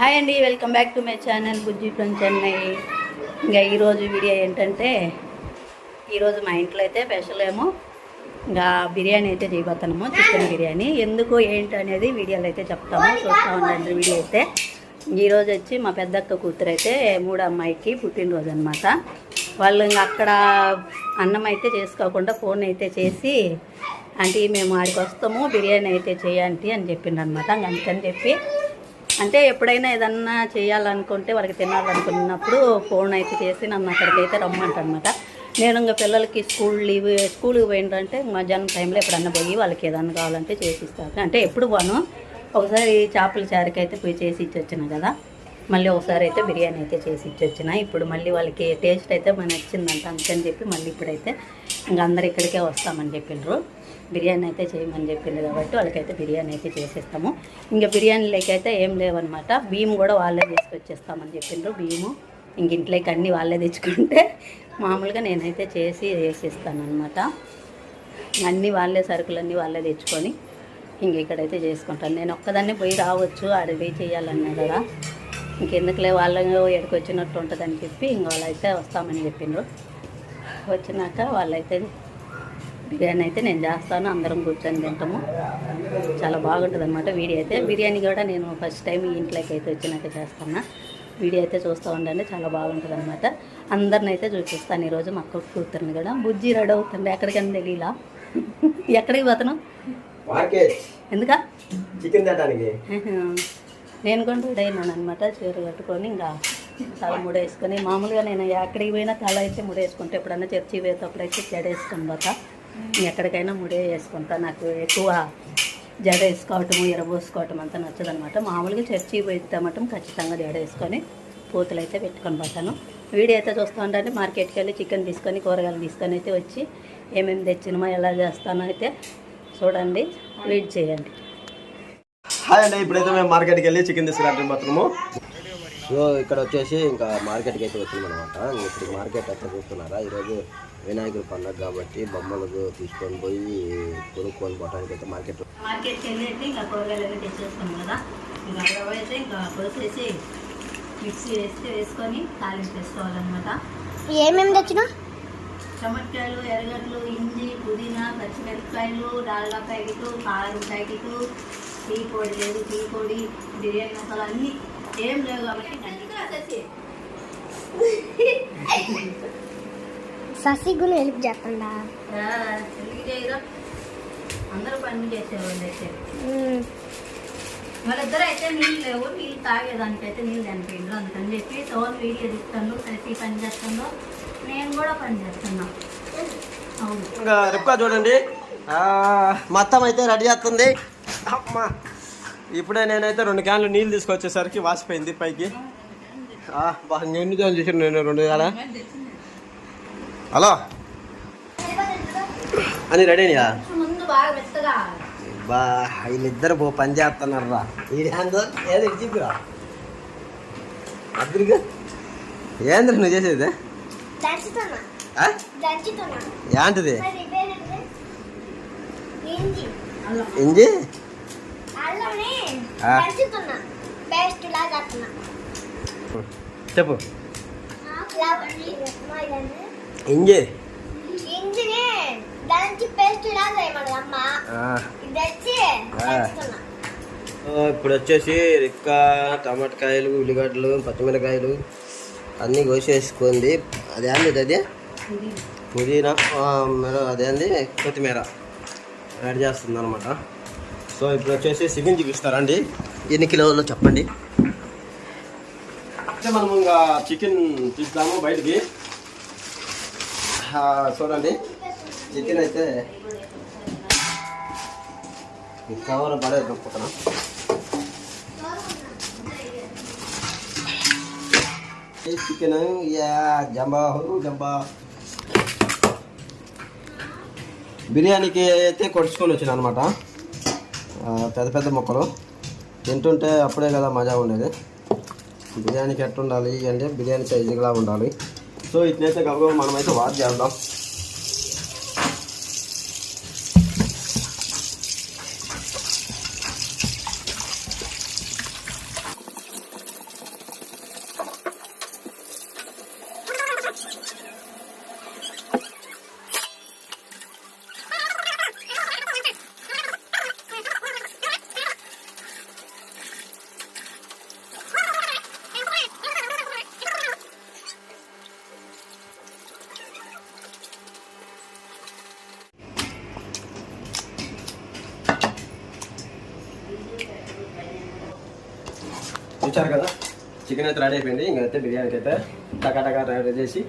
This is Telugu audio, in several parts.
హాయ్ అండి welcome back to my channel Bujji from Chennai. ఇంకా ఈరోజు వీడియో ఏంటంటే ఈరోజు మా ఇంట్లో అయితే స్పెషల్ ఏమో ఇంకా బిర్యానీ అయితే చేయబోతున్నాము చికెన్ బిర్యానీ. ఎందుకు ఏంటి అనేది వీడియోలో అయితే చెప్తాము చూస్తూ ఉండండి వీడియో అయితే. ఈరోజు వచ్చి మా పెద్దక్క కూతురు అయితే మూడు అమ్మాయికి పుట్టినరోజు అనమాట వాళ్ళు ఇంకా అక్కడ అన్నం అయితే చేసుకోకుండా ఫోన్ అయితే చేసి అంటే మేము ఆడికి వస్తాము బిర్యానీ అయితే చేయండి అని చెప్పిండనమాట అందుకని చెప్పి అంటే ఎప్పుడైనా ఏదన్నా చేయాలనుకుంటే వాళ్ళకి తినాలనుకున్నప్పుడు ఫోన్ అయితే చేసి నన్ను అక్కడికైతే రమ్మంటనమాట నేను ఇంకా పిల్లలకి స్కూల్ లీవ్ స్కూల్కి పోయిందంటే మధ్యాహ్నం టైంలో ఎప్పుడన్నా పోయి వాళ్ళకి ఏదన్నా కావాలంటే చేసి ఇస్తాను అంటే ఎప్పుడు పోను. ఒకసారి చేపల చారుకి అయితే పోయి చేసి ఇచ్చి వచ్చిన కదా. మళ్ళీ ఒకసారి అయితే బిర్యానీ అయితే చేసి ఇచ్చి వచ్చిన ఇప్పుడు మళ్ళీ వాళ్ళకి టేస్ట్ అయితే మనకి నచ్చిందంట. అందుకని చెప్పి మళ్ళీ ఇప్పుడైతే ఇంకా అందరు ఇక్కడికే వస్తామని చెప్పిండ్రు బిర్యానీ అయితే చేయమని చెప్పింది కాబట్టి వాళ్ళకైతే బిర్యానీ అయితే చేసేస్తాము. ఇంకా బిర్యానీలోకి అయితే ఏం లేవన్నమాట. బియ్యం కూడా వాళ్ళే తీసుకొచ్చేస్తామని చెప్పిండ్రు. బియ్యము ఇంక ఇంట్లోకి అన్నీ వాళ్ళే తెచ్చుకుంటే మామూలుగా నేనైతే చేసి వేసిస్తాను అనమాట అన్నీ వాళ్ళే సరుకులన్నీ వాళ్ళే తెచ్చుకొని ఇంక ఇక్కడైతే చేసుకుంటాను. నేను ఒక్కదాన్ని పోయి రావచ్చు. ఆడ చేయాలన్నా కదా. ఇంకెందుకులే వాళ్ళ ఎక్కడికి వచ్చినట్టు ఉంటుందని చెప్పి ఇంక వాళ్ళైతే వస్తామని చెప్పిండ్రు వచ్చినాక వాళ్ళైతే బిర్యానీ అయితే నేను చేస్తాను అందరం కూర్చొని తింటాము. చాలా బాగుంటుంది అనమాట వీడియో అయితే. బిర్యానీ కూడా నేను ఫస్ట్ టైం ఈ ఇంట్లోకి అయితే వచ్చినాక చేస్తాను. వీడియో అయితే చూస్తూ ఉండండి చాలా బాగుంటుంది అనమాట అందరిని అయితే చూపిస్తాను ఈరోజు మా అక్క కూతుర్ని కూడా. బుజ్జి రెడీ అవుతుంది ఎక్కడికని తెలియలా ఎక్కడికి పోతాను ఎందుకా? చికెన్ తినడానికి. నేను కూడా రెడీ అయినాను అనమాట చీర కట్టుకొని ఇంకా తల ముడేసుకొని. మామూలుగా నేను ఎక్కడికి పోయినా తల అయితే ముడేసుకుంటా ఎప్పుడన్నా చర్చి పోయేటప్పుడు అయితే జడ వేసుకొని పోతా. ఎక్కడికైనా ముడే వేసుకుంటా నాకు ఎక్కువ జడ వేసుకోవటము ఎరబోసుకోవటం అంతా నచ్చదనమాట మామూలుగా చర్చి పోయితే మటం ఖచ్చితంగా జడ వేసుకొని పూతలు అయితే పెట్టుకొని పోతాను. వీడియో అయితే చూస్తూ ఉంటే మార్కెట్కి వెళ్ళి చికెన్ తీసుకొని కూరగాయలు తీసుకొని అయితే వచ్చి ఏమేమి తెచ్చినమో ఎలా చేస్తానో అయితే చూడండి వెయిట్ చేయండి. హాయ్ అండి ఇప్పుడైతే మేము మార్కెట్కి వెళ్ళి చికెన్ తీసుకురావడం మాత్రము. సో ఇక్కడ వచ్చేసి ఇంకా మార్కెట్కి అయితే వచ్చింది అనమాట ఇప్పుడు మార్కెట్ ఎట్లా చూస్తున్నారా? ఈరోజు వినాయకుడి పండుగ కాబట్టి బొమ్మలకు తీసుకొని పోయి కొనుక్కొని పోవడానికి అయితే మార్కెట్ మార్కెట్కి వెళ్ళి అయితే ఇంకా కూరగాయలు అన్నీ తెచ్చేస్తాం కదా. ఇంకా రవ్వ అయితే ఇంకా కోసేసి మిక్సీ వేస్తే వేసుకొని తాలింపు వేసుకోవాలన్నమాట. ఏమేమి తెచ్చినా టమాటాలు ఎర్రగడ్డలు ఇంజి పుదీనా పచ్చిమిరపకాయలు డాల్డా ప్యాకెట్ కారం ప్యాకెట్ టీ పొడి లేదు టీ పొడి బిర్యానీ మసాలా అన్నీ ఏం లేవు కాబట్టి. ససి? కూడా హెల్ప్ చేస్తుందా? ఆ, ఎందుకు చేయరు? అందరూ పని చేసేవాళ్ళు అయితే. వాళ్ళిద్దరు అయితే నీళ్ళు లేవు నీళ్ళు తాగేదానికి అయితే నీళ్ళు చనిపోయిండ్రు అందుకని చెప్పి సోన్ వీడియో తీస్తాను ప్రతి పని చేస్తుందో నేను కూడా పని చేస్తున్నా. అవును. ఇంకా రిప్కా చూడండి. ఆ, మొత్తం అయితే రెడీ చేస్తుంది. అమ్మా. ఇప్పుడే నేనైతే రెండు క్యాన్లు నీళ్ళు తీసుకొచ్చేసరికి వాసిపోయింది పైకి. బాగా రోజులు చేసాను నేను రెండు కాడ? హలో. అని రెడీ అయ్యా బా వీళ్ళిద్దరు పో పని చేస్తున్నారు ఏందో చెప్పిరా అద్దరిగా ఏంద్ర నువ్వు చేసేది? ఏంటిది? ఇంజి? చెప్పు. ఇంజి ఇంజిని పేస్ట్ లాగా అమ్మ. ఇప్పుడు వచ్చేసి రిక్క టమాటకాయలు ఉల్లిగడ్డలు పచ్చిమిరకాయలు అన్నీ కోసేసుకుంది. అదేంది అది ఇది? పుదీనా. మిర- అదేంది? కొత్తిమీర. రెడీ చేస్తుంది అనమాట సో ఇప్పుడు వచ్చేసి సికెన్ చూపిస్తారా అండి ఎన్ని కిలోలు చెప్పండి. అయితే మనం ఇంకా చికెన్ తీస్తాము బయటికి. చూడండి. చికెన్ అయితే ఈ కవర్ పడేది పక్కన చికెన్ యా జంబా జంబా. బిర్యానీకి అయితే కొడుచుకొని వచ్చాను అనమాట పెద్ద పెద్ద మొక్కలు. తింటుంటే అప్పుడే కదా మజా ఉండేది. బిర్యానీకి ఎట్టు ఉండాలి అంటే బిర్యానీ సైజుగా ఉండాలి. సో ఇట్నైతే గబగబ మనమైతే వాచ్ చేద్దాం. చూచారు కదా? చికెన్ అయితే రెడీ అయిపోయింది. ఇంకైతే బిర్యానీకి అయితే టకా టకా రెడీ చేసి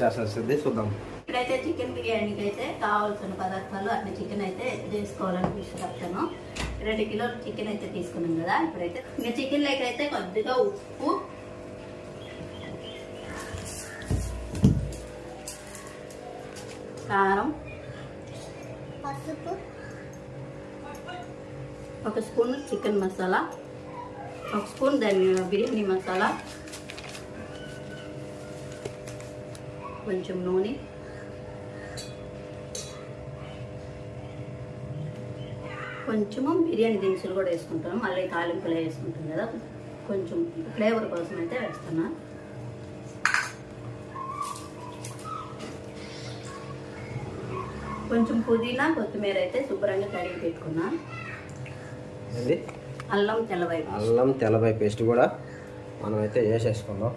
చేస్తుంది చూద్దాం. ఇప్పుడైతే చికెన్ బిర్యానీకి అయితే కావాల్సిన పదార్థాలు అట్లా చికెన్ అయితే చేసుకోవాలని తీసుకొస్తాను రెండు కిలోలు చికెన్ అయితే తీసుకున్నాం కదా ఇప్పుడైతే ఇంకా చికెన్ లెక్క అయితే కొద్దిగా ఉప్పు. కారం. పసుపు. ఒక స్పూన్ చికెన్ మసాలా. ఒక స్పూన్ ధనియా బిర్యానీ మసాలా. కొంచెం నూనె. కొంచెము బిర్యానీ దినుసులు కూడా వేసుకుంటాను. మళ్ళీ తాలింపులు వేసుకుంటాం కదా. కొంచెం ఫ్లేవర్ కోసం అయితే వేస్తున్నా. కొంచెం పుదీనా కొత్తిమీర అయితే శుభ్రంగా కడిగి పెట్టుకున్నా. అల్లం తెల్లవైపు అల్లం తెల్లబాయ పేస్ట్ కూడా మనం అయితే వేసేసుకుందాం.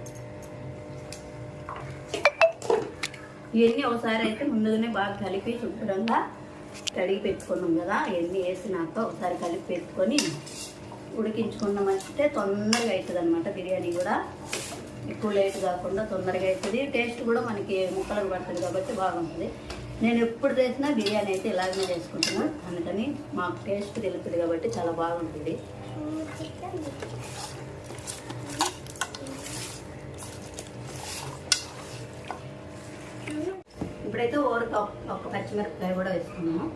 ఇవన్నీ ఒకసారి అయితే ముందుగానే బాగా కలిపి శుభ్రంగా కడిగి పెట్టుకున్నాం కదా ఇవన్నీ వేసినాక ఒకసారి కలిపి పెట్టుకొని ఉడికించుకున్నామంటే తొందరగా అవుతుంది అనమాట బిర్యానీ కూడా. ఎక్కువ లేట్ కాకుండా తొందరగా అవుతుంది టేస్ట్ కూడా మనకి ముక్కలకు పడుతుంది కాబట్టి బాగుంటుంది. నేను ఎప్పుడు చేసినా బిర్యానీ అయితే ఇలాగనే చేసుకుంటున్నాను. అందుకని మాకు టేస్ట్ తెలుస్తుంది కాబట్టి చాలా బాగుంటుంది. ఇప్పుడైతే ఊరికి ఒక పచ్చిమిరపకాయ కూడా వేసుకున్నాము.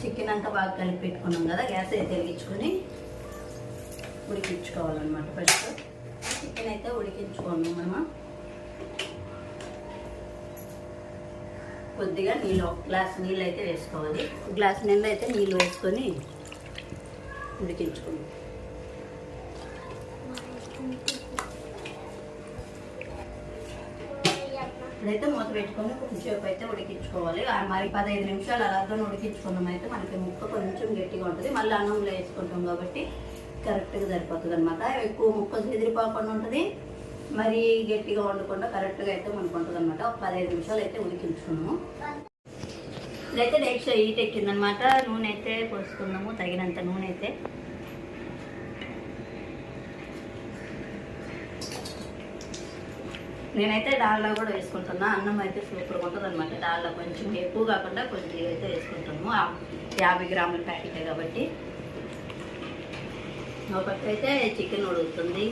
చికెన్ అంతా బాగా కలిపి పెట్టుకున్నాం కదా గ్యాస్ అయితే వెలిగించుకొని ఉడికించుకోవాలన్నమాట ఫస్ట్. చికెన్ అయితే ఉడికించుకోండి మనం. కొద్దిగా నీళ్ళు ఒక గ్లాస్ నీళ్ళు అయితే వేసుకోవాలి. గ్లాస్ నిండా అయితే నీళ్ళు వేసుకొని ఉడికించుకోండి ఇప్పుడైతే మూత పెట్టుకొని కొంచెంసేపు అయితే ఉడికించుకోవాలి. మరి పదహైదు నిమిషాలు అలాగే ఉడికించుకున్నాం అయితే మనకి ముక్క కొంచెం గట్టిగా ఉంటుంది. మళ్ళీ అన్నంలో వేసుకుంటాం కాబట్టి కరెక్ట్గా సరిపోతుంది అనమాట ఎక్కువ ముక్క చెదిరిపోకుండా ఉంటుంది. మరి గట్టిగా వండకుండా కరెక్ట్గా అయితే మనకు ఉంటుంది అనమాట ఒక పదహైదు నిమిషాలు అయితే ఉడికించుకున్నాము. ఇప్పుడైతే నెక్స్ట్ హీట్ ఎక్కిందనమాట. నూనె అయితే పోసుకున్నాము తగినంత నూనె అయితే నేనైతే డాల్లో కూడా వేసుకుంటున్నా. అన్నం అయితే సూపర్గా ఉంటుంది అనమాట డాల్లా కొంచెం ఎక్కువ కాకుండా కొంచెం అయితే వేసుకుంటాము యాభై గ్రాముల ప్యాకెటే కాబట్టి. ఒకటి అయితే చికెన్ ఉడుకుతుంది.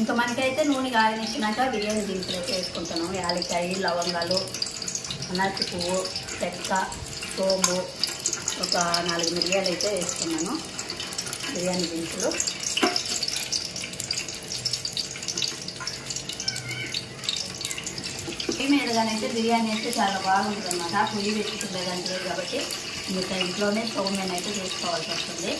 ఇంకా మనకైతే నూనె కాగనిచ్చినాక బిర్యానీ దినుసులు అయితే వేసుకుంటాను యాలకాయ లవంగాలు అనాచి పువ్వు చెక్క సోంబు ఒక నాలుగు మిరియాలు అయితే వేసుకున్నాను. బిర్యానీ దినుసులు. పొయ్యి మీదగానైతే బిర్యానీ అయితే చాలా బాగుంటుంది అనమాట పొయ్యి పెట్టుకునేదానికి కాబట్టి ఇంకా ఇంట్లోనే స్టవ్ మీద అయితే చేసుకోవాల్సి వస్తుంది.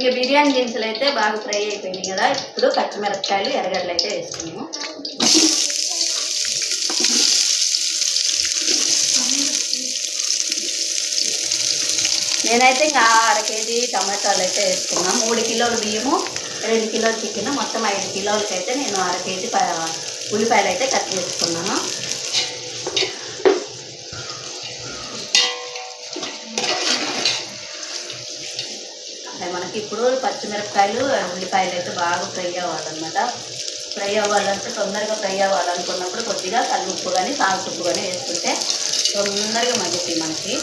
ఇంకా బిర్యానీ దినుసులు అయితే బాగా ఫ్రై అయిపోయినాయి కదా. ఇప్పుడు పచ్చిమిరపకాయలు ఎర్రగడ్డలు అయితే వేసుకున్నాము నేనైతే ఇంకా అర కేజీ టమాటాలు అయితే వేసుకున్నా. మూడు కిలోల బియ్యము రెండు కిలోల చికెన్ మొత్తం ఐదు కిలోలకి అయితే నేను అర కేజీ ప- ఉల్లిపాయలు అయితే కట్ చేసుకున్నాను. ఇప్పుడు పచ్చిమిరపకాయలు ఉల్లిపాయలు అయితే బాగా ఫ్రై అవ్వాలన్నమాట. ఫ్రై అవ్వాలంటే తొందరగా ఫ్రై అవ్వాలనుకున్నప్పుడు కొద్దిగా కల్లుప్పు కానీ సాల్ట్ ఉప్పు కానీ వేసుకుంటే తొందరగా మగ్గుతాయి మనకి.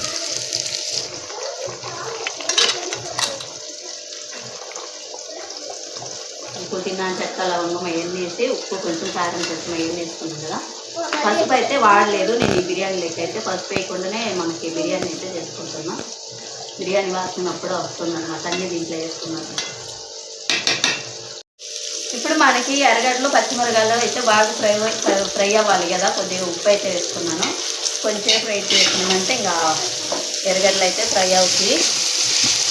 పుదీనా చెక్క లవంగం అవన్నీ వేసి ఉప్పు కొంచెం కారం కొంచెం అవన్నీ వేసుకున్నాం కదా. పసుపు అయితే వాడలేదు. నేను ఈ బిర్యానీ లెక్క అయితే పసుపు వేయకుండానే మనకి బిర్యానీ అయితే చేసుకుంటున్నాను బిర్యానీ వాసన అప్పుడు వస్తుంది అనమాట అన్ని దీంట్లో వేసుకున్నాను ఇప్పుడు మనకి ఎర్రగడ్డలు పచ్చిమిరకాయలు అయితే బాగా ఫ్రై ఫ్రై అవ్వాలి కదా. కొద్దిగా ఉప్పు అయితే వేసుకున్నాను. కొంచెం ఫ్రై చేసుకున్నామంటే ఇంకా ఎర్రగడ్డలు అయితే ఫ్రై అవుతాయి.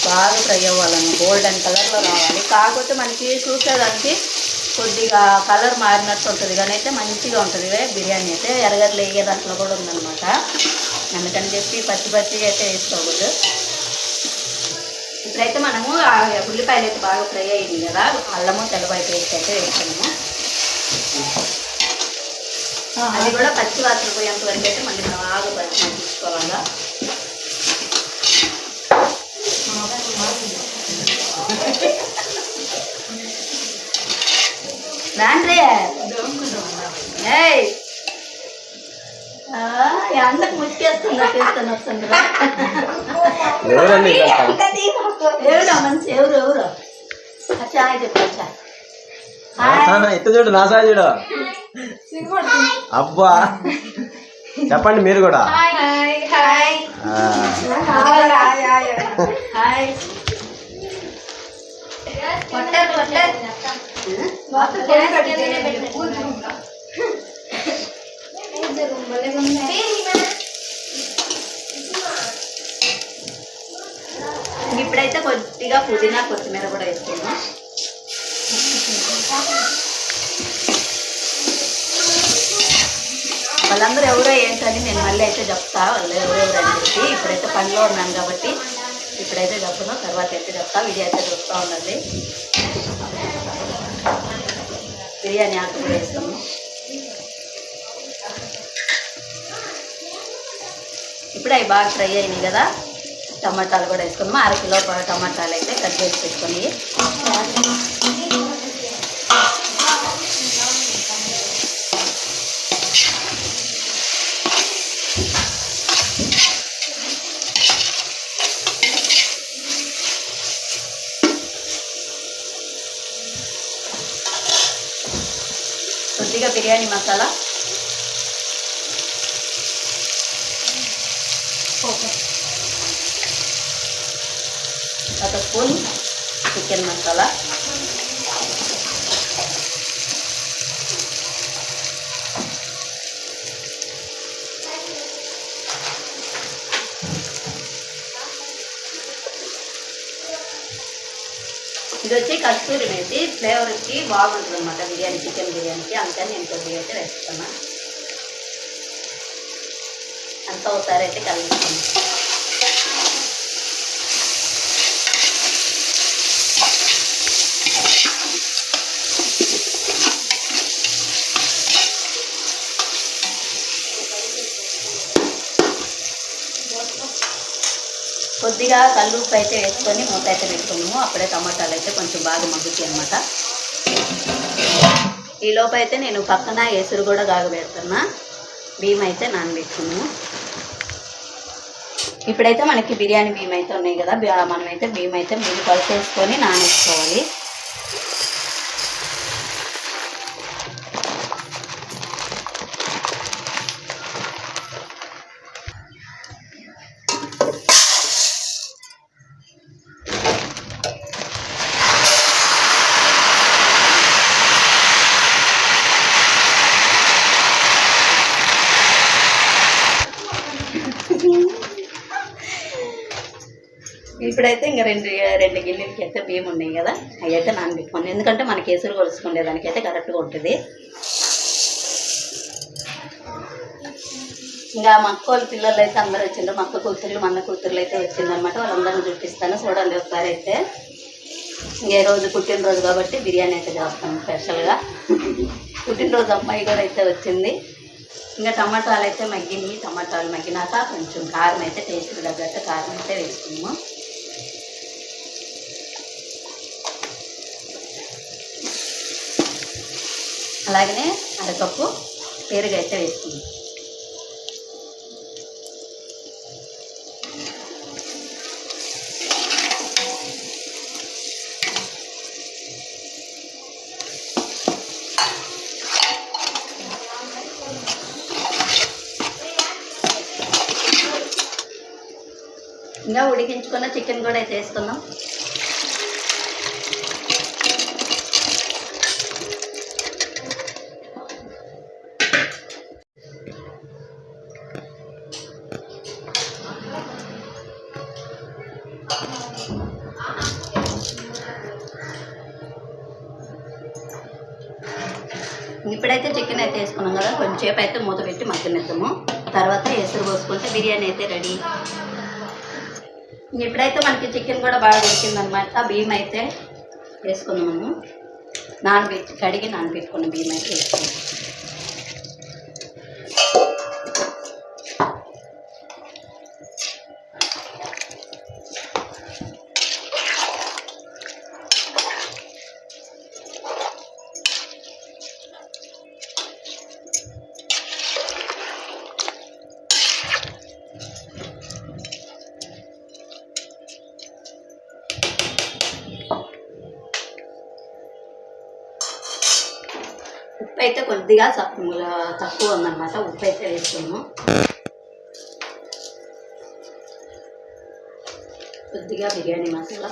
బాగా ఫ్రై అవ్వాలన్న గోల్డెన్ కలర్లో రావాలి. కాకపోతే మనకి చూసేదానికి కొద్దిగా కలర్ మారినట్టు ఉంటుంది. కానీ అయితే మంచిగా ఉంటుంది. బిర్యానీ అయితే. ఎర్రగడ్డలు వేగే దాంట్లో కూడా ఉందన్నమాట. అందుకని చెప్పి పచ్చి పచ్చిగా అయితే వేసుకోకూడదు. ఇప్పుడైతే మనము ఉల్లిపాయలు అయితే బాగా ఫ్రై అయింది కదా అల్లము తెల్లబాయి పేస్ట్ అయితే వేసాము అది కూడా పచ్చి వాసన పోయేంత వరకు అయితే మళ్ళీ బాగా పచ్చి తీసుకోవాలా దాంట్లో అందరికి చేస్తాను వస్తుంది? ఎవరో? మంచి ఎవరు ఎవరు చెప్పు ఆహా, ఇట్ట చూడు నా సాయి చూడు. అబ్బా. చెప్పండి మీరు కూడా. హాయ్ ఇప్పుడైతే కొద్దిగా పుదీనా కొత్తిమీర కూడా వేసుకున్నాం వాళ్ళందరూ ఎవరో ఏంటని నేను మళ్ళీ అయితే చెప్తా. వాళ్ళు ఎవరెవరు అని చెప్పి ఇప్పుడైతే పనిలో ఉన్నాను కాబట్టి ఇప్పుడైతే చెప్పను తర్వాత అయితే చెప్తా వీడియో అయితే చూస్తూ ఉండండి. బిర్యానీ ఆకు కూడా వేస్తాము ఇప్పుడు అవి బాగా ఫ్రై అయినాయి కదా. టమాటాలు కూడా వేసుకున్నాము అర కిలో టమాటాలు అయితే కట్ చేసి పెట్టుకొని. కొద్దిగా biryani masala. Spoon chicken masala. ఇది వచ్చి కస్తూరి మేతి. ఫ్లేవర్కి బాగుంటుంది అనమాట బిర్యానీ చికెన్ బిర్యానీకి. అందుకని నేను కొద్దిగా అయితే వేస్తున్నా అంతా ఒకసారి అయితే కలుగుతుంది కొద్దిగా కళ్ళు ఉప్పు అయితే వేసుకొని మూత అయితే పెట్టుకున్నాము. అప్పుడే టమాటాలు అయితే కొంచెం బాగా మగ్గుతాయి అనమాట ఈ లోపు అయితే నేను పక్కన ఎసురు కూడా కాగబెడుతున్నా బియ్యం అయితే నానబెట్టుకున్నాము ఇప్పుడైతే మనకి బిర్యానీ బియ్యం అయితే ఉన్నాయి కదా. మనమైతే బియ్యం అయితే ముందు కలిసేసుకొని నానేసుకోవాలి. ఇప్పుడైతే ఇంకా రెండు రెండు గిన్నెలకి అయితే బియ్యం ఉన్నాయి కదా అవి అయితే నానబెట్టుకోండి ఎందుకంటే మనకి ఎసురు కొలుసుకునే దానికి అయితే కరెక్ట్గా ఉంటుంది. ఇంకా మా అక్క పిల్లలు అయితే అందరూ వచ్చిండ్రు. మా అక్క కూతుర్లు మన కూతుర్లు అయితే వచ్చిందనమాట వాళ్ళందరినీ చూపిస్తాను. చూడండి ఒకసారి అయితే. ఇంకా ఈ రోజు పుట్టినరోజు కాబట్టి బిర్యానీ అయితే చేస్తాను స్పెషల్గా. పుట్టినరోజు అమ్మాయి కూడా అయితే వచ్చింది. ఇంకా టమాటాలు అయితే మగ్గినాయి టమాటాలు మగ్గినాక కొంచెం కారం అయితే టేస్ట్ తగ్గట్టు కారం అయితే వేసుకున్నాము అలాగనే అరకప్పు పెరుగు అయితే వేసుకున్నాం ఇంకా ఉడికించుకున్న చికెన్ కూడా అయితే వేసుకుందాం. కదా అయితే మూత పెట్టి మగ్గనిద్దాము తర్వాత ఎసురు పోసుకుంటే బిర్యానీ అయితే రెడీ. ఇప్పుడైతే మనకి చికెన్ కూడా బాగా ఉడికిందనమాట బియ్యం అయితే వేసుకుందాము. నానబెట్టి కడిగి నానబెట్టుకున్న బియ్యం అయితే వేసుకుందాం కొద్దిగా తక్కువ తక్కువ ఉందన్నమాట. ఉప్పు అయితే వేసుకున్నాము. కొద్దిగా బిర్యానీ మసాలా.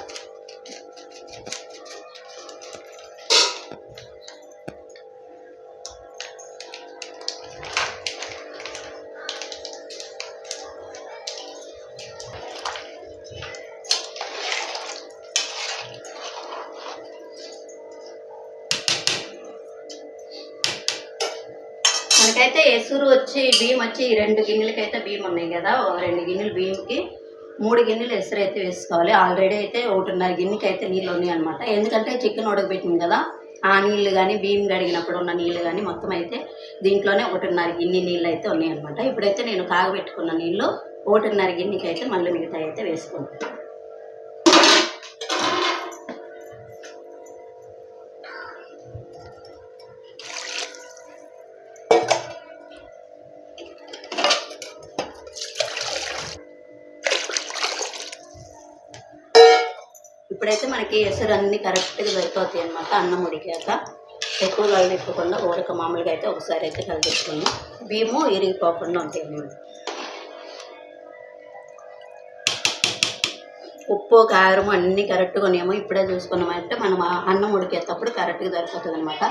మనకైతే ఎసురు వచ్చి బియ్యం వచ్చి ఈ రెండు గిన్నెలకైతే బియ్యం ఉన్నాయి కదా ఓ రెండు గిన్నెలు బియ్యంకి మూడు గిన్నెలు ఎసురు అయితే వేసుకోవాలి. ఆల్రెడీ అయితే ఒకటిన్నర గిన్నెకి అయితే నీళ్ళు ఉన్నాయి అనమాట ఎందుకంటే చికెన్ ఉడకబెట్టింది కదా ఆ నీళ్ళు కానీ బియ్యం కడిగినప్పుడు ఉన్న నీళ్ళు కానీ మొత్తం అయితే దీంట్లోనే ఒకటిన్నర గిన్నె నీళ్ళు అయితే ఉన్నాయి అనమాట ఇప్పుడైతే నేను కాగబెట్టుకున్న నీళ్ళు ఒకటిన్నర గిన్నెకి అయితే మళ్ళీ మిగతా అయితే వేసుకుంటాను మనకి ఎసరు అన్ని కరెక్ట్గా సరిపోతాయి అనమాట అన్నం ఉడికాక ఎక్కువ కలిపెట్టకుండా ఊరక మామూలుగా అయితే ఒకసారి అయితే కలిపెట్టుకున్నాం బియ్యము ఇరిగిపోకుండా ఉంటాయి అన్నమాట. ఉప్పు కారం అన్నీ కరెక్ట్గా ఉన్నాయేమో ఇప్పుడే చూసుకున్నామంటే మనం అన్నం ఉడికేటప్పుడు కరెక్ట్గా సరిపోతుంది అనమాట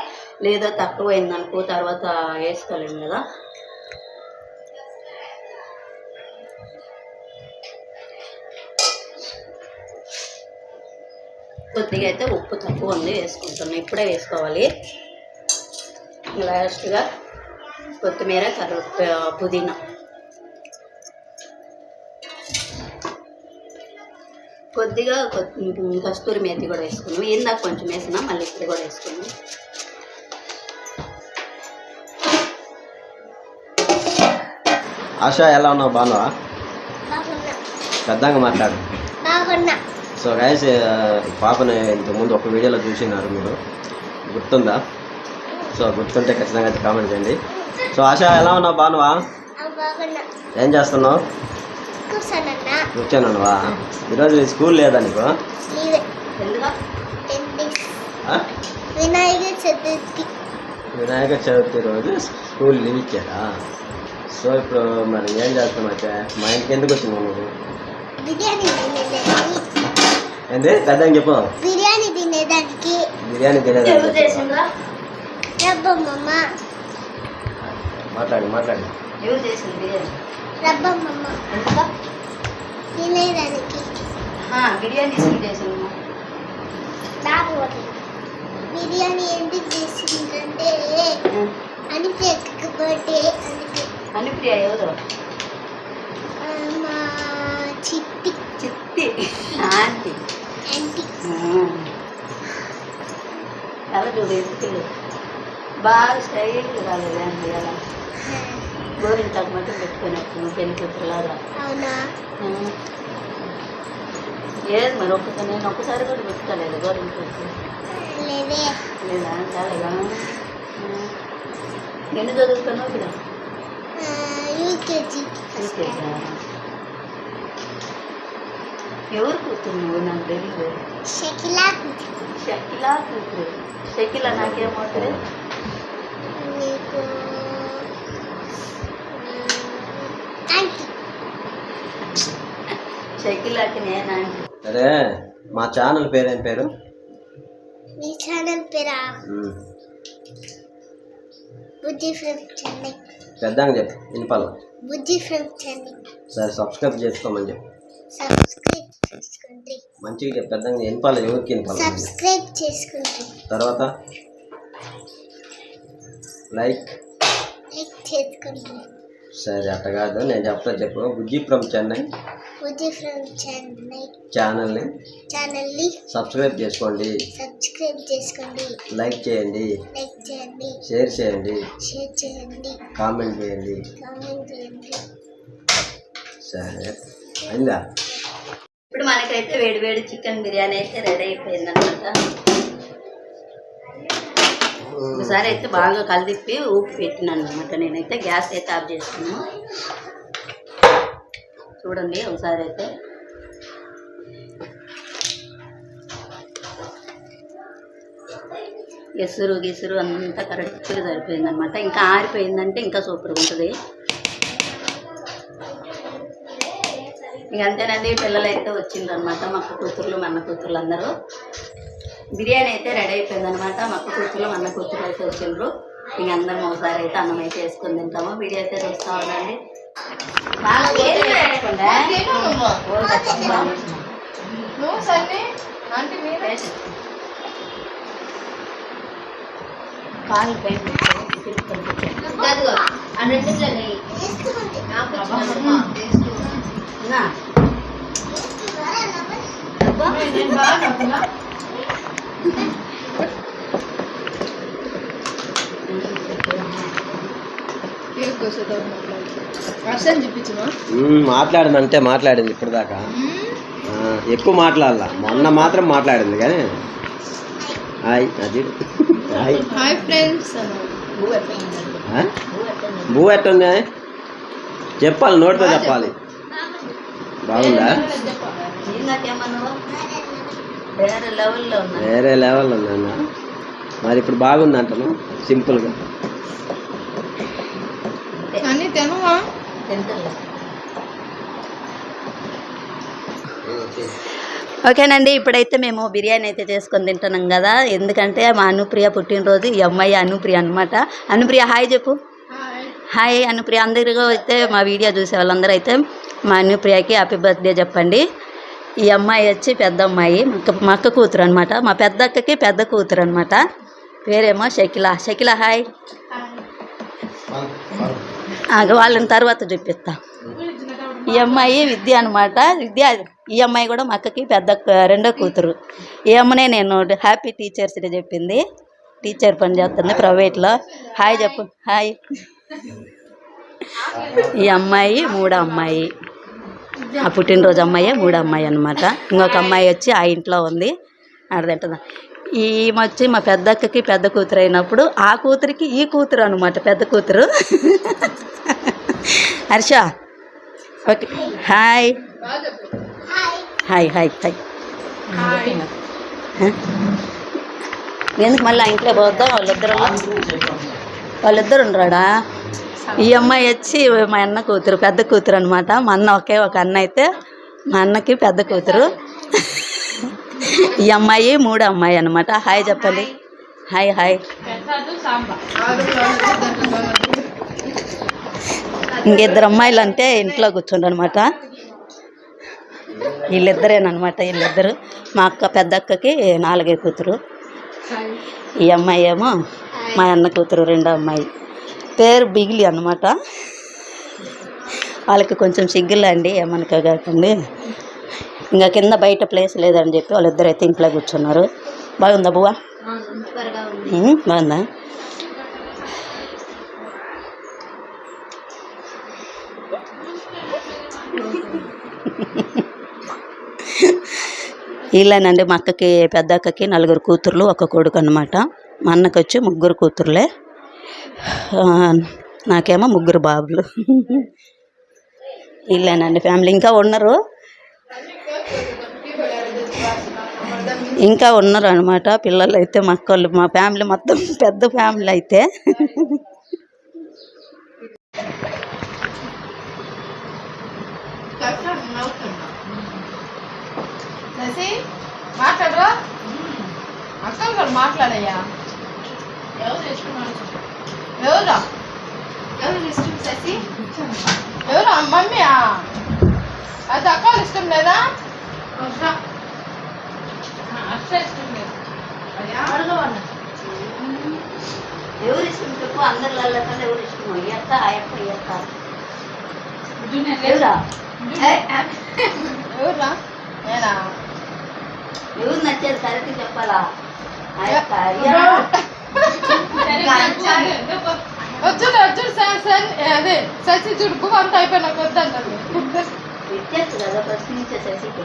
లేదా తక్కువ అయిందనుకో తర్వాత వేసుకోలేము కదా. కొద్దిగా అయితే ఉప్పు తక్కువ ఉంది వేసుకుంటున్నాం. ఇప్పుడే వేసుకోవాలి. లాస్ట్గా కొత్తిమీర కరివే పుదీనా. కొద్దిగా కొత్తి- కస్తూరి మేతి కూడా వేసుకున్నాం ఇందాక కొంచెం వేసినా మళ్ళీ ఇప్పుడు కూడా వేసుకున్నాం ఆశ ఎలా ఉన్నావు? బాగున్నావా? బాగున్నా. పెద్దంగా మాట్లాడు. బాగున్నా. సో గైస్ పాపని ఇంతకుముందు ఒక వీడియోలో చూసినారు మీరు. గుర్తుందా? సో గుర్తుంటే ఖచ్చితంగా అయితే కామెంట్ చేయండి. సో ఆశ ఎలా ఉన్నావు బాగున్నా. ఏం చేస్తున్నావు? కూర్చోనున్నావా? ఈరోజు స్కూల్ లేదా నీకు? వినాయక చతుర్థి. వినాయక చవితి రోజు స్కూల్ లీవ్ ఇచ్చారా? సో ఇప్పుడు మరి ఏం చేస్తున్నావు మా ఇంటికి ఎందుకు వచ్చినావు నువ్వు? బిర్యానీ ఏంది? పెద్ద చెప్పు. బిర్యానీ తినేదానికి. బిర్యానీ చేసిందా రబ్బమ్మమ్మ మాట్లాడి మాట్లాడి. ఎవరు చేసింది బిర్యానీ? రబ్బమ్మమ్మ ఎందుకు? తినేదానికి. ఆ, బిర్యానీ ఎందుకు చేసింది బిర్యానీ ఎందుకు చేసిందంటే అని పెట్టుకుపోతే అందుకే. అనుప్రియ ఎవరు? చిట్టి. చిత్తి ఆంటీ. ఆంటీ ఎలా చూడు ఎందుకు బాగా స్టైల్గా రాలేదండి అలా గోరింటాకు మట్టి పెట్టుకున్నట్టు పెళ్ళి కూతురులాగా అవునా? ఏది మరి ఒక్కసారి? నేను ఒక్కసారి కూడా పెట్టుకోలేదు గోరింటాకు లేదే. లేదా? చాలేదా ఎన్ని చదువుతున్నావు ఇక్కడ? యూకేజీ. ఎవరు కూతురు? నువ్వు నాకు తెలియదు షకిలా షకిలా కూతురు. షకిల నాకేమవుతుంది? షకిలాకి సరే మా ఛానల్ పేరేం పేరు? మీ ఛానల్ పేరా? చెన్నై. పెద్దంగా చెప్పు వినపాల బుజ్జి ఫ్రమ్ చెన్నై. సరే సబ్స్క్రైబ్ చేసుకోమని చెప్పు. సబ్స్క్రైబ్ మంచిగా చెప్పు పెద్దంగా వినపాలి ఎవరికి సబ్స్క్రైబ్ చేసుకోండి తర్వాత లైక్. లైక్ చేసుకోండి సరే అట్ట కాదు నేను చెప్తా చెప్పు. బుజ్జి ఫ్రమ్ చెన్నై. బుజ్జి ఫ్రమ్ చెన్నై. ఛానల్ని ఛానల్ని సబ్స్క్రైబ్ చేసుకోండి. సబ్స్క్రైబ్ చేసుకోండి. లైక్ చేయండి. లైక్ చేయండి. షేర్ చేయండి. షేర్ చేయండి. కామెంట్ చేయండి. కామెంట్ చేయండి. సరే అయిందా? ఇప్పుడు మనకైతే వేడి వేడి చికెన్ బిర్యానీ అయితే రెడీ అయిపోయింది అనమాట ఒకసారి అయితే బాగా కలిపి ఉప్పు పెట్టినాను అనమాట నేనైతే గ్యాస్ అయితే ఆఫ్ చేసుకున్నాను చూడండి ఒకసారి అయితే. ఎసురు గిసురు అంతా కరెక్ట్గా సరిపోయింది అనమాట ఇంకా ఆరిపోయిందంటే ఇంకా సూపర్గా ఉంటుంది. ఇంక అంతేనండి పిల్లలు అయితే వచ్చిండ్రు అనమాట మా అక్క కూతుర్లు మా అన్న కూతుర్లు అందరూ బిర్యానీ అయితే రెడీ అయిపోయింది అనమాట మా అక్క కూతుర్లు మా అన్న కూతుర్లు అయితే వచ్చిండ్రు. ఇంక అందరం ఒకసారి అయితే అన్నం అయితే వేసుకొని తింటాము. వీడియో అయితే చూస్తా ఉండండి. తెచ్చుకోండి. మాట్లాడమంటే మాట్లాడింది ఇప్పుడు దాకా ఎక్కువ మాట్లాడాల. మొన్న మాత్రం మాట్లాడింది కానీ. హాయ్ అది హాయ్. Hi friends? భూ ఎట్టుంది? చెప్పాలి నోటితో చెప్పాలి. బాగుందా? వేరే లెవెల్లో ఉన్నా. వేరే మరి ఇప్పుడు బాగుంది అంటాను సింపుల్గా అన్ని తినవా? ఓకేనండి ఇప్పుడైతే మేము బిర్యానీ అయితే చేసుకొని తింటున్నాం కదా. ఎందుకంటే మా అనుప్రియ పుట్టినరోజు ఈ అమ్మాయి అనుప్రియ అనమాట అనుప్రియ హాయ్ చెప్పు. హాయ్. అనుప్రియ. అందరిగా అయితే మా వీడియో చూసే వాళ్ళందరూ అయితే మా అనుప్రియకి హ్యాపీ బర్త్డే చెప్పండి. ఈ అమ్మాయి వచ్చి పెద్ద అమ్మాయి మా అక్క కూతురు అనమాట మా పెద్ద అక్కకి పెద్ద కూతురు అనమాట పేరేమో షకిల. షకిల హాయ్. ఆగ వాళ్ళని తర్వాత చూపిస్తా. ఈ అమ్మాయి విద్య అనమాట విద్య ఈ అమ్మాయి కూడా మా అక్కకి పెద్ద రెండో కూతురు. ఈ అమ్మనే నేను హ్యాపీ టీచర్స్ డే చెప్పింది. టీచర్ పని చేస్తుంది ప్రైవేట్లో. హాయ్ చెప్పు. హాయ్. ఈ అమ్మాయి మూడో అమ్మాయి. ఆ పుట్టినరోజు అమ్మాయి మూడో అమ్మాయి అనమాట ఇంకొక అమ్మాయి వచ్చి ఆ ఇంట్లో ఉంది. ఆడదంటుందా ఈమె వచ్చి మా పెద్ద అక్కకి పెద్ద కూతురు అయినప్పుడు ఆ కూతురికి ఈ కూతురు అనమాట పెద్ద కూతురు. Harsha. Okay. Hi. Hi hi hi. ఎందుకు మళ్ళీ ఆ ఇంట్లో పోద్దాం? వాళ్ళిద్దరు వాళ్ళిద్దరు ఉండరాడా ఈ అమ్మాయి వచ్చి మా అన్న కూతురు పెద్ద కూతురు అనమాట మా అన్న ఒకే ఒక అన్న అయితే మా అన్నకి పెద్ద కూతురు. ఈ అమ్మాయి మూడో అమ్మాయి అనమాట హాయ్ చెప్పండి. Hi hi. ఇంకిద్దరు అమ్మాయిలు అంటే ఇంట్లో కూర్చుండ్రు అనమాట వీళ్ళిద్దరేనమాట వీళ్ళిద్దరు. మా అక్క పెద్ద అక్కకి నాలుగే కూతురు. ఈ అమ్మాయి ఏమో మా అన్న కూతురు రెండో అమ్మాయి. పేరు బిగిలి అనమాట వాళ్ళకి కొంచెం సిగ్గులండి ఏమనుకో కాకండి. ఇంకా కింద బయట ప్లేస్ లేదని చెప్పి వాళ్ళిద్దరు అయితే ఇంట్లో కూర్చున్నారు. బాగుందా బువ్వ? బాగుందా? వీళ్ళేనండి మా అక్కకి పెద్ద అక్కకి నలుగురు కూతుర్లు ఒక కొడుకు అనమాట మా అన్నకి వచ్చి ముగ్గురు కూతుర్లే. నాకేమో ముగ్గురు బాబులు. వీళ్ళేనండి ఫ్యామిలీ. ఇంకా ఉన్నారు? ఇంకా ఉన్నారు అనమాట పిల్లలు అయితే మా అక్కలు మా ఫ్యామిలీ మొత్తం పెద్ద ఫ్యామిలీ అయితే. మాట్లాడరా. మాట్లాడయ్యా. ఎవరు ఎవరా ఎవరు ఇష్టం శశి ఎవరా మమ్మీయా అది అక్క ఇష్టం లేదా అక్క ఇష్టం లేదు ఎవరు ఇష్టం చెప్పు అందరిలో ఎవరు ఇష్టం ఈ అక్క ఎవరా ఎవరా నేనా ఎవరు నచ్చేది కరెక్ట్ చెప్పాలా ఆ అక్క ఈ అక్క. వచ్చుడు వచ్చుడు అదే శశి చూడు బుక్ అంతా అయిపోయినాక వద్దంటారు ఇచ్చేచ్చు కదా ఫస్ట్ నుంచే శశికి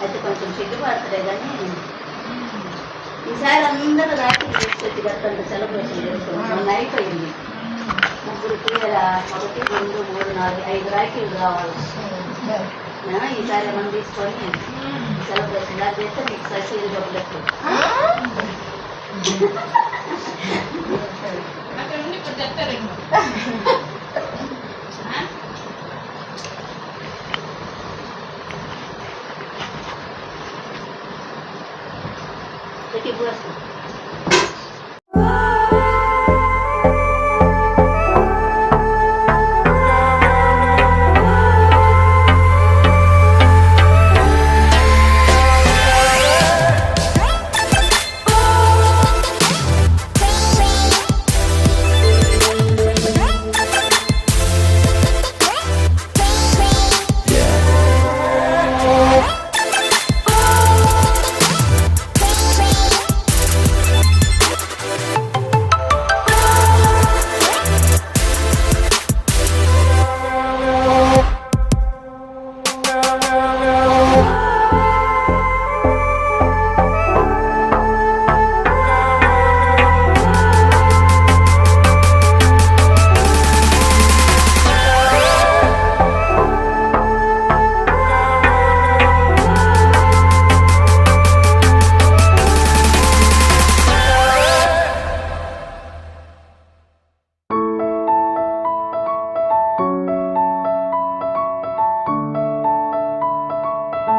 అయితే కొంచెం సిగ్గుపడతాడే కానీ ఈసారి అందరూ రాఖీ తీసుకొచ్చి కట్టండి సెలబ్రేషన్ చేసుకున్నాం మొన్న అయిపోయింది ముగ్గురికి రా- ఒకటి రెండు మూడు నాలుగు ఐదు రాఖీలు కావాలి ఆ, ఈసారి మనం తీసుకొని సెలబ్రేషన్ అది చేస్తే మీకు ససి డబ్బులు అక్కడ నుండి ఇప్పుడు చెప్తారు